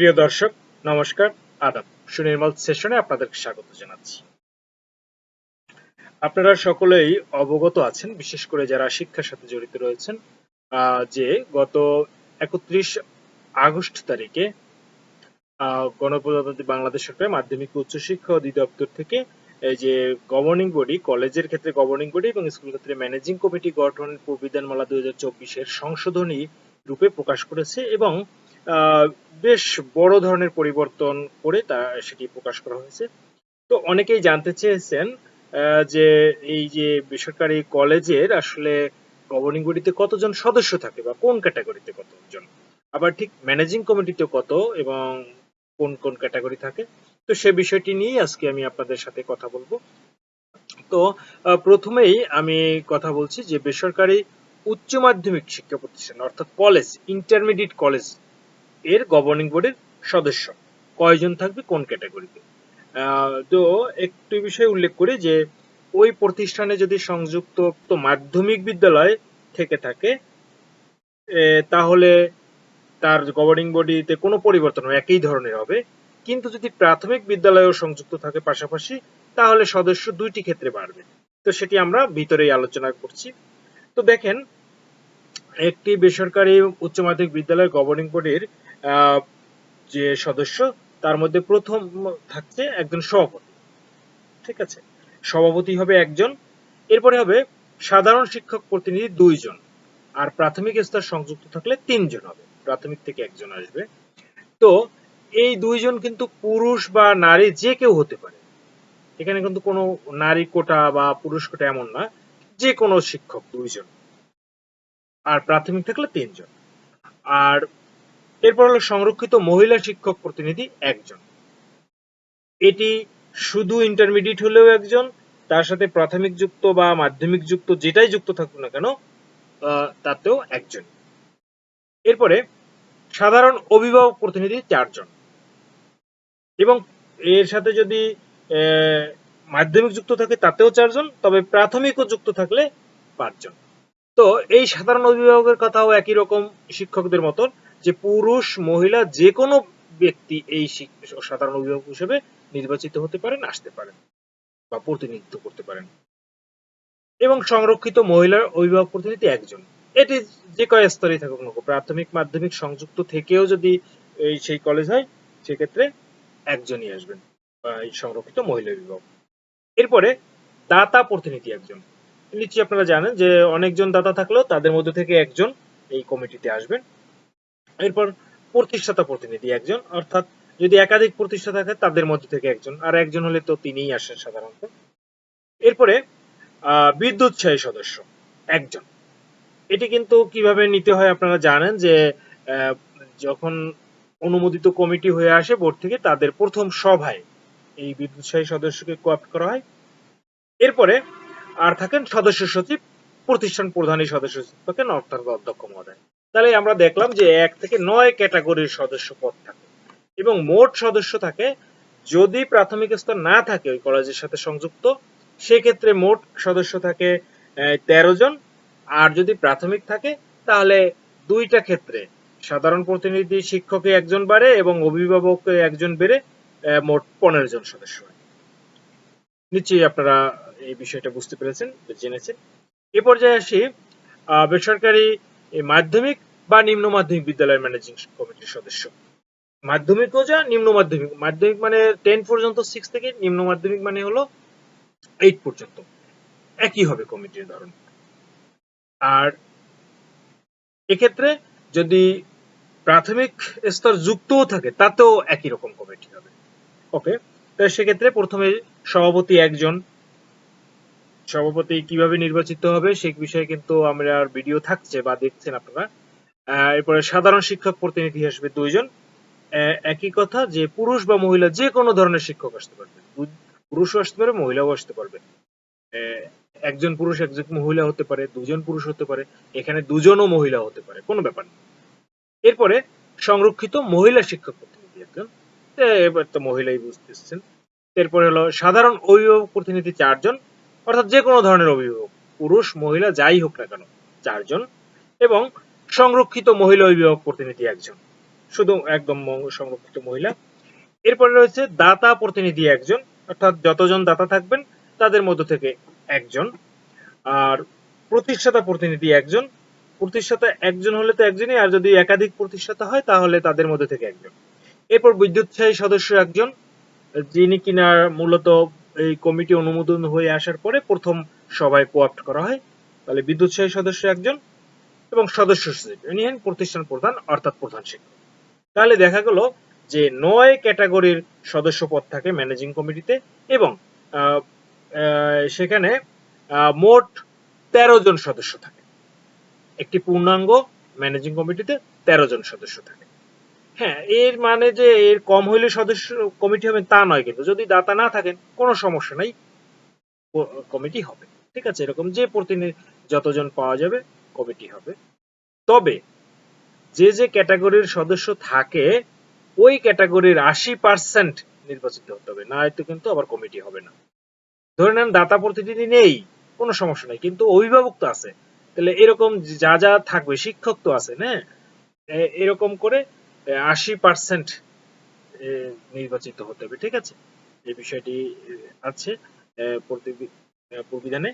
প্রিয় দর্শক, নমস্কার, আদাব। সুনির্মল সেশনে আপনাদেরকে স্বাগত জানাচ্ছি। আপনারা সকলেই অবগত আছেন, বিশেষ করে যারা শিক্ষার সাথে জড়িত রয়েছেন যে গত একত্রিশ আগস্ট তারিখে গণপ্রজাতন্ত্রী বাংলাদেশ সরকার মাধ্যমিক উচ্চশিক্ষা অধিদপ্তর থেকে এই যে গভর্নিং বডি কলেজের ক্ষেত্রে গভর্নিং বডি এবং স্কুল ক্ষেত্রে ম্যানেজিং কমিটি গঠন বিধানমালা দুই হাজার চব্বিশের সংশোধনী রূপে প্রকাশ করেছে এবং বেশ বড় ধরনের পরিবর্তন করে তা সেটি প্রকাশ করা হয়েছে। তো অনেকেই জানতে চেয়েছেন যে এই যে বেসরকারি কলেজের আসলে গভর্নিং বডিতে কতজন সদস্য থাকে বা কোন ক্যাটাগরিতে কতজন? আবার ঠিক ম্যানেজিং কমিটিতে কত এবং কোন কোন ক্যাটাগরি থাকে? তো সে বিষয়টি নিয়ে আজকে আমি আপনাদের সাথে কথা বলব। তো প্রথমেই আমি কথা বলছি যে বেসরকারি উচ্চ মাধ্যমিক শিক্ষা প্রতিষ্ঠান, অর্থাৎ কলেজ ইন্টারমিডিয়েট কলেজ এর গভর্নিং বোর্ডের সদস্য। কয়জন থাকবে, কোন ক্যাটাগরিতে তো একটি বিষয় উল্লেখ করি যে, ওই প্রতিষ্ঠানে যদি সংযুক্ত মাধ্যমিক বিদ্যালয় থেকে থাকে তাহলে তার গভর্নিং বডিতে কোনো পরিবর্তন একই ধরনের হবে। কিন্তু যদি প্রাথমিক বিদ্যালয়েও সংযুক্ত থাকে পাশাপাশি, তাহলে সদস্য দুইটি ক্ষেত্রে বাড়বে। তো সেটি আমরা ভিতরেই আলোচনা করছি। তো দেখেন একটি বেসরকারি উচ্চ মাধ্যমিক বিদ্যালয়ের গভর্নিং বডির যে সদস্য, তার মধ্যে প্রথম থাকছে একজন সভাপতি। ঠিক আছে? সভাপতি হবে একজন, এরপরে হবে সাধারণ শিক্ষক প্রতিনিধি দুইজন, আর প্রাথমিক স্তর সংযুক্ত থাকলে তিনজন হবে। প্রাথমিক থেকে একজন আসবে। তো এই দুইজন কিন্তু পুরুষ বা নারী যে কেউ হতে পারে। এখানে কিন্তু কোনো নারী কোটা বা পুরুষ কোটা এমন না, যে কোনো শিক্ষক দুইজন। আর প্রাথমিক থাকলে তিনজন। আর এরপর হলো সংরক্ষিত মহিলা শিক্ষক প্রতিনিধি একজন। এটি শুধু ইন্টারমিডিয়েট হলেও একজন, তার সাথে প্রাথমিক যুক্ত বা মাধ্যমিক যুক্ত যেটাই যুক্ত থাকুক না কেন তাতেও একজন। এরপরে সাধারণ অভিভাবক প্রতিনিধি চারজন। এবং এর সাথে যদি মাধ্যমিক যুক্ত থাকে তাতেও চারজন, তবে প্রাথমিকও যুক্ত থাকলে পাঁচজন। তো এই সাধারণ অভিভাবকের কথাও একই রকম শিক্ষকদের মতন যে পুরুষ, মহিলা যে কোনো ব্যক্তি এই সাধারণ অভিভাবক হিসেবে নির্বাচিত হতে পারেন, আসতে পারেন বা প্রতিনিধিত্ব করতে পারেন। এবং সংরক্ষিত মহিলার অভিভাবক প্রতিনিধি একজন। এটি যে কয় স্তরে থাকুক না প্রাথমিক, মাধ্যমিক, সংযুক্ত থেকেও যদি এই সেই কলেজ হয়, সেক্ষেত্রে একজনই আসবেন, বা এই সংরক্ষিত মহিলা অভিভাবক। এরপরে দাতা প্রতিনিধি একজন। নিশ্চয়ই আপনারা জানেন যে অনেকজন দাতা থাকলেও তাদের মধ্যে থেকে একজন এই কমিটিতে আসবেন। এরপর প্রতিষ্ঠাতা প্রতিনিধি একজন অর্থাৎ যদি একাধিক প্রতিষ্ঠাতা থাকে তাদের মধ্যে থেকে একজন আর একজন হলে তো তিনিই আসেন সাধারণত। এরপরে আহ, বিদ্যুৎসাহী সদস্য একজন। এটি কিন্তু কীভাবে নিতে হয় আপনারা জানেন যে যখন অনুমোদিত কমিটি হয়ে আসে বোর্ড থেকে তাদের প্রথম সভায় এই বিদ্যুৎসাহী সদস্যকে কোয়াপ্ট করা হয়। এরপরে আর থাকেন সদস্য সচিব, প্রতিষ্ঠান প্রধানী সদস্য সচিব থাকেন অর্থাৎ অধ্যক্ষ মহোদয়। তাহলে আমরা দেখলাম যে এক থেকে নয় ক্যাটাগরির সদস্য পদ থাকে এবং মোট সদস্য থাকে, যদি প্রাথমিক স্তর না থাকে ওই কলেজের সাথে সংযুক্ত, সেক্ষেত্রে মোট সদস্য থাকে তেরো জন। আর যদি প্রাথমিক থাকে, তাহলে দুইটা ক্ষেত্রে সাধারণ প্রতিনিধি শিক্ষকে একজন বাড়ে এবং অভিভাবক একজন বেড়ে মোট পনেরো জন সদস্য নিশ্চয়ই আপনারা এই বিষয়টা বুঝতে পেরেছেন, জেনেছেন। এ পর্যায়ে আসি বেসরকারি মাধ্যমিক বা নিম্ন মাধ্যমিক বিদ্যালয়ের ম্যানেজিং কমিটির সদস্য। মাধ্যমিকও যা নিম্ন মাধ্যমিক। মাধ্যমিক মানে টেন পর্যন্ত সিক্স থেকে নিম্ন মাধ্যমিক মানে হলো এইট পর্যন্ত। একই হবে কমিটির ধরন। আর এক্ষেত্রে যদি প্রাথমিক স্তর যুক্তও থাকে, তাতেও একই রকম কমিটি হবে। ওকে? তো সেক্ষেত্রে প্রথমে সভাপতি একজন সভাপতি কীভাবে নির্বাচিত হবে সেই বিষয়ে কিন্তু আমরা ভিডিও থাকছে বা দেখছেন আপনারা। এরপরে সাধারণ শিক্ষক প্রতিনিধি আসবে দুইজন। একই কথা যে পুরুষ বা মহিলা যে কোনো ধরনের শিক্ষক আসতে পারবে। পুরুষও আসতে পারে, মহিলাও আসতে পারবে। একজন পুরুষ, একজন মহিলা হতে পারে, দুজন পুরুষ হতে পারে, এখানে দুজনও মহিলা হতে পারে, কোনো ব্যাপার না। এরপরে সংরক্ষিত মহিলা শিক্ষক প্রতিনিধি একজন। এবার তো মহিলাই বুঝতেছেন। এরপরে হলো সাধারণ অভিভাবক প্রতিনিধি চারজন। অর্থাৎ যে কোনো ধরনের অভিভাবক, পুরুষ, মহিলা, যাই হোক না কেন, চারজন এবং সংরক্ষিত মহিলা অভিভাবক প্রতিনিধি একজন। শুধু একদম সংরক্ষিত মহিলা। এরপরে রয়েছে দাতা প্রতিনিধি একজন, অর্থাৎ যতজন দাতা থাকবেন, তাদের মধ্য থেকে একজন। আর প্রতিষ্ঠাতা প্রতিনিধি একজন। প্রতিষ্ঠাতা একজন হলে তো একজনই, আর যদি একাধিক প্রতিষ্ঠাতা হয়, তাহলে তাদের মধ্যে থেকে একজন। এরপর বিদ্যুৎসাহী সদস্য একজন, যিনি কিনা মূলত এই কমিটি অনুমোদন হয়ে আসার পরে প্রথম সভায় কোয়াপ্ট করা হয়। তাহলে বিদ্যুৎসাহী সদস্য একজন এবং সদস্য সচিব হলেন প্রতিষ্ঠান প্রধান অর্থাৎ প্রধান শিক্ষক। তাহলে দেখা গেল যে নয় ক্যাটাগরির সদস্য পদ থাকে ম্যানেজিং কমিটিতে এবং সেখানে মোট তেরো জন সদস্য থাকে। একটি পূর্ণাঙ্গ ম্যানেজিং কমিটিতে তেরো জন সদস্য থাকে। হ্যাঁ এর মানে যে এর কম হইলে সদস্য কমিটি হবে তা নয় কিন্তু। যদি দাতা না থাকেন, কোনো সমস্যা নাই কমিটি হবে। ঠিক আছে? এরকম যে প্রতিনিধি যতজন পাওয়া যাবে, কমিটি হবে। তবে যে যে ক্যাটাগরির সদস্য থাকে, ওই ক্যাটাগরির আশি পার্সেন্ট নির্বাচিত হতে হবে। না হয়তো কিন্তু আবার কমিটি হবে না। ধরে নেন, দাতা প্রতিনিধি নেই, কোনো সমস্যা নাই। কিন্তু অভিভাবক তো আছে। তাহলে এরকম যা যা থাকবে, শিক্ষক তো আছে না এরকম করে আশি পার্সেন্ট নির্বাচিত হতে হবে, ঠিক আছে? এই বিষয়টি আছে প্রবিধানে।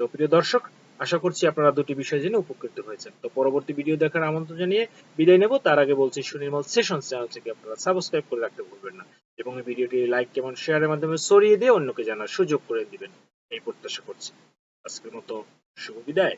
তো প্রিয় দর্শক, আশা করছি আপনারা দুটি বিষয় জেনে উপকৃত হয়েছেন। তো পরবর্তী ভিডিও দেখার আমন্ত্রণ জানিয়ে বিদায় নেব। তার আগে বলছি, সুনির্মল সেশন চ্যানেলটিকে আপনারা সাবস্ক্রাইব করে রাখতে ভুলবেন না এবং এই ভিডিওটি লাইক এবং শেয়ারের মাধ্যমে ছড়িয়ে দিয়ে অন্যকে জানার সুযোগ করে দিবেন। এই প্রত্যাশা করছি। আজকের মতো শুভ বিদায়।